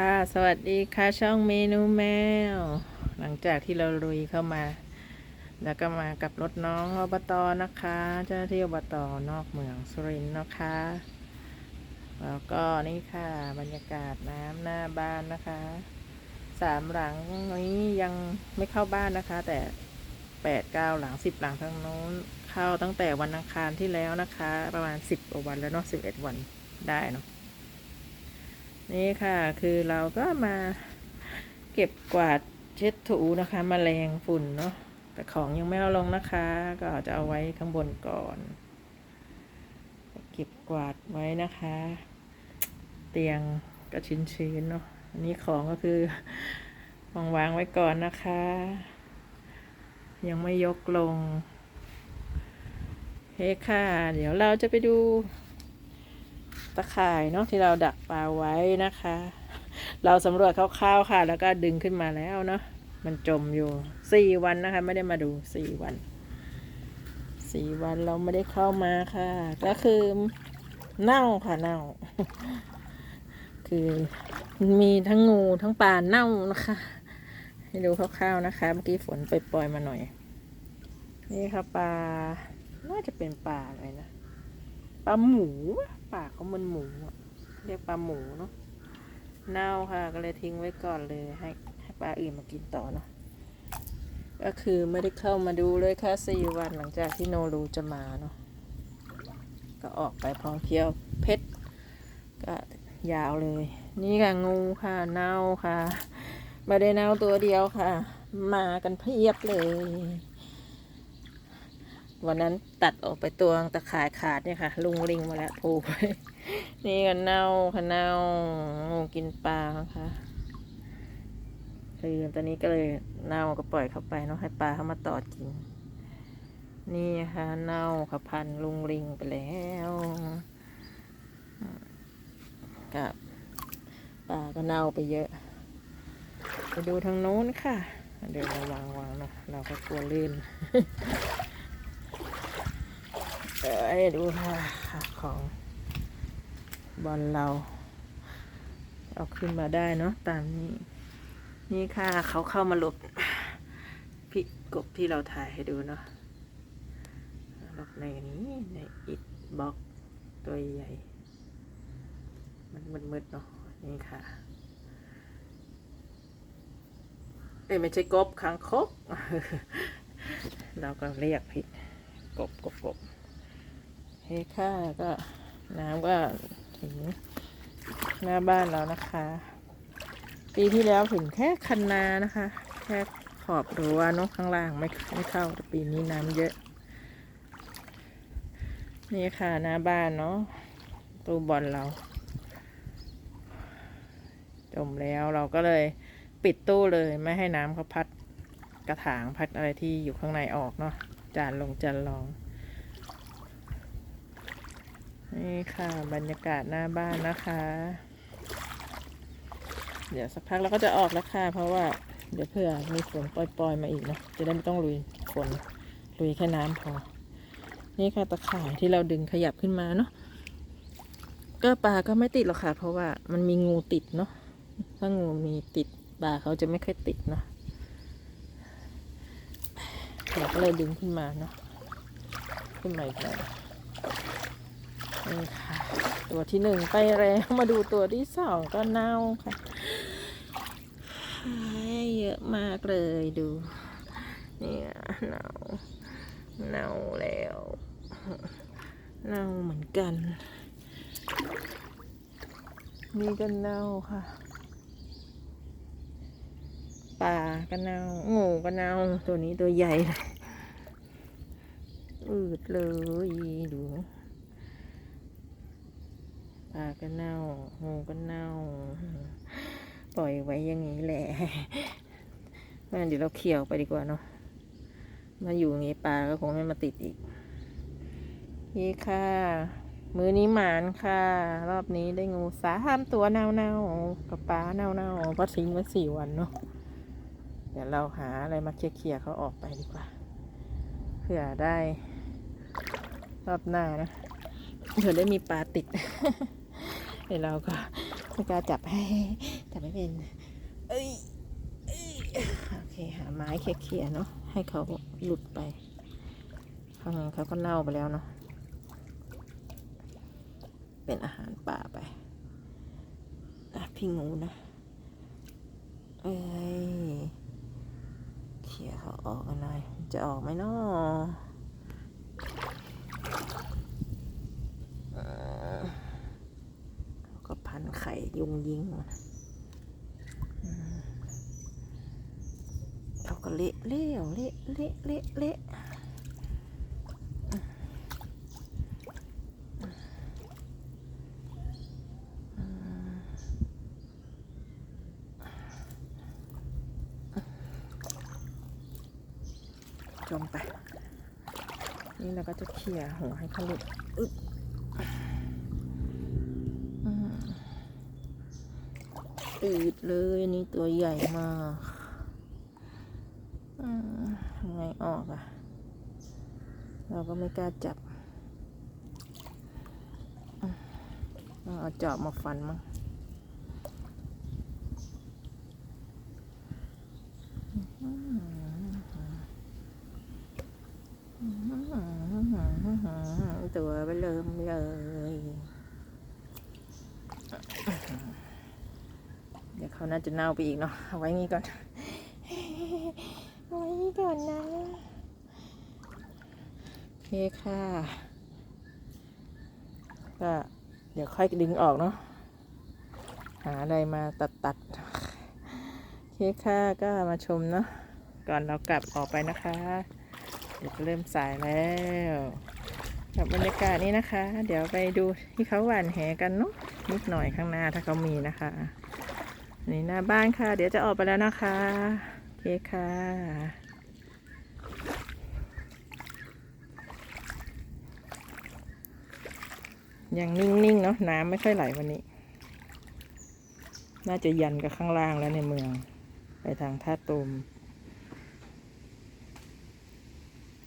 ค่ะ สวัสดีค่ะช่องเมนูแมว หลังจากที่เราลุยเข้ามา แล้วก็มากับรถน้องอบตนะคะ เจ้าหน้าที่อบตนอกเมืองสุรินทร์นะคะ แล้วก็นี่ค่ะบรรยากาศน้ำหน้าบ้านนะคะสามหลังนี้ยังไม่เข้าบ้านนะคะ แต่แปดเก้าหลังสิบหลังทางโน้น เข้าตั้งแต่วันอังคารที่แล้วนะคะ ประมาณสิบกว่าวันแล้วเนาะสิบเอ็ดวันได้เนาะ นี่ค่ะ คือเราก็มาเก็บกวาดเช็ดถูนะคะมแมลงฝุ่นเนาะแต่ของยังไม่เอาลงนะคะ ก็จะเอาไว้ข้างบนก่อน เก็บกวาดไว้นะคะ เตียงก็ชื้นๆเนาะอันนี้ของก็คือวางวางไว้ก่อนนะคะ ยังไม่ยกลงเฮ้ค่ะ เดี๋ยวเราจะไปดู ตะข่ายเนาะที่เราดักปลาไว้นะคะ เราสำรวจคร่าวๆค่ะ แล้วก็ดึงขึ้นมาแล้วเนาะมันจมอยู่สี่วันนะคะ ไม่ได้มาดูสี่วันสี่วันเราไม่ได้เข้ามาค่ะ ก็คือเน่าค่ะเน่า คือมีทั้งงูทั้งปลาเน่านะคะให้ดูคร่าวๆนะคะ เมื่อกี้ฝนไปปล่อยมาหน่อย นี่ค่ะปลาน่าจะเป็นปลาอะไรนะ ปลาหมูปากเขามันหมูเรียกปลาหมูเนาะเน่าค่ะก็เลยทิ้งไว้ก่อนเลยให้ให้ปลาอื่นมากินต่อเนาะก็คือไม่ได้เข้ามาดูเลยค่ะสี่วันหลังจากที่โนรูจะมาเนาะก็ออกไปพร้อมเพียวเพชรก็ยาวเลย นี่ค่ะงูค่ะเน่าค่ะไม่ได้เน่าตัวเดียวค่ะ มากันเพียบเลย วันนั้นตัดออกไปตัวตะข่ายขาดเนี่ยค่ะ ลุงลิงมาแล้วผูกไว้นี่ก็เน่าค่ะเน่างูกินปลาค่ะคือตอนนี้ก็เลยเน่าก็ปล่อยเข้าไปเนาะให้ปลาเข้ามาตอดกิน นี่ค่ะเน่าค่ะพันลุงลิงไปแล้วกับปลาก็เน่าไปเยอะ ไปดูทางโน้นค่ะ เดี๋ยวระวังวางเนาะเราก็กลัวลื่น เอ้ดูค่ะของบอลเรา เอาขึ้นมาได้เนาะตามนี้ นี่ค่ะเขาเข้ามาหลบพี่กบที่เราถ่ายให้ดูเนาะหลบในนี้ในอิดบล็อกตัวใหญ่ มันมืดๆเนาะนี่ค่ะเอ้ไม่ใช่กบคางคก เราก็เรียกผิดกบกบกบ เฮ้ค่ะก็น้ำก็ถึงหน้าบ้านแล้วนะคะ ปีที่แล้วถึงแค่คันนานะคะ แค่ขอบรั้วนกข้างล่างไม่ไม่เข้าแต่ปีนี้น้ำเยอะ นี่ค่ะหน้าบ้านเนาะตู้บอลเรา จมแล้วเราก็เลยปิดตู้เลยไม่ให้น้ำเขาพัดกระถางพัดอะไรที่อยู่ข้างในออกเนาะจานลงจานรอง นี่ค่ะบรรยากาศหน้าบ้านนะคะ เดี๋ยวสักพักเราก็จะออกแล้วค่ะเพราะว่าเดี๋ยวเผื่อมีฝนปล่อยๆมาอีกนะจะได้ไม่ต้องลุยฝนลุยแค่น้ำพอ นี่ค่ะตะข่ายที่เราดึงขยับขึ้นมาเนาะก็ปลาก็ไม่ติดหรอกค่ะ เพราะว่ามันมีงูติดเนาะถ้างูมีติดปลาเขาจะไม่ค่อยติดเนาะเราก็เลยดึงขึ้นมาเนาะขึ้นมาอีกหน่อย นี่ค่ะ ตัวที่หนึ่งไปแล้วมาดูตัวที่สองก็เน่าค่ะเยอะมากเลยดู เนี่ยเน่าเน่าแล้วเน่าเหมือนกัน นี่ก็เน่าค่ะปลาก็เน่างูก็เน่าตัวนี้ตัวใหญ่เลยอืดเลยดู ปลาก็เน่างูก็เน่า ปล่อยไว้อย่างนี้แหละงั้นเดี๋ยวเราเขี่ยวไปดีกว่าเนาะ มาอยู่อย่างนี้ปลาก็คงไม่มาติดอีกนี่ค่ะ มือนี้หมานค่ะ รอบนี้ได้งูสาหามตัวเน่าๆกับปลาเน่าๆเพราะทิ้งไว้สี่วันเนาะ เดี๋ยวเราหาอะไรมาเคลียร์เขาออกไปดีกว่า เผื่อได้ รอบหน้านะเผื่อได้มีปลาติด เดี๋ยวเราก็ไม่กล้าจับให้แต่ไม่เป็น เอ้ยเอ้ยโอเคหาไม้เคลียร์ๆเนาะให้เขาหลุดไปข้างนั้นเขาก็เน่าไปแล้วเนาะเป็นอาหารป่าไปอะพี่งูนะ เอ้ยเคลียเขาออกกันหน่อยจะออกไหมเนาะเออเขาก็พัน ไข่ยุงยิงเขาก็เละเละเละเละเละเละจมไป นี่เราก็จะเขี่ยหัวให้เขาหลุดอึ๊บอืม ตืดเลยอันนี่ตัวใหญ่มากอืมทำไงออกอะเราก็ไม่กล้าจับอืมต้องเอาจอบมาฟันมั้งอืมตัวไปเริ่มเลย เดี๋ยวเขาน่าจะเน่าไปอีกเนาะเอาไว้งี้ก่อนเอาไว้งี้ก่อนนะโอเคค่ะ ก็เดี๋ยวค่อยดึงออกเนาะหาอะไรมาตัดตัดโอเคค่ะก็มาชมเนาะก่อนเรากลับออกไปนะคะเดี๋ยวเริ่มสายแล้วกับบรรยากาศนี้นะคะ เดี๋ยวไปดูที่เขาหว่านแหกันเนาะนิดหน่อยข้างหน้าถ้าเขามีนะคะ นี่หน้าบ้านค่ะ เดี๋ยวจะออกไปแล้วนะคะโอเคค่ะ ยังนิ่งๆเนาะน้ำไม่ค่อยไหลวันนี้ น่าจะยันกับข้างล่างแล้วในเมือง ไปทางท่าตูม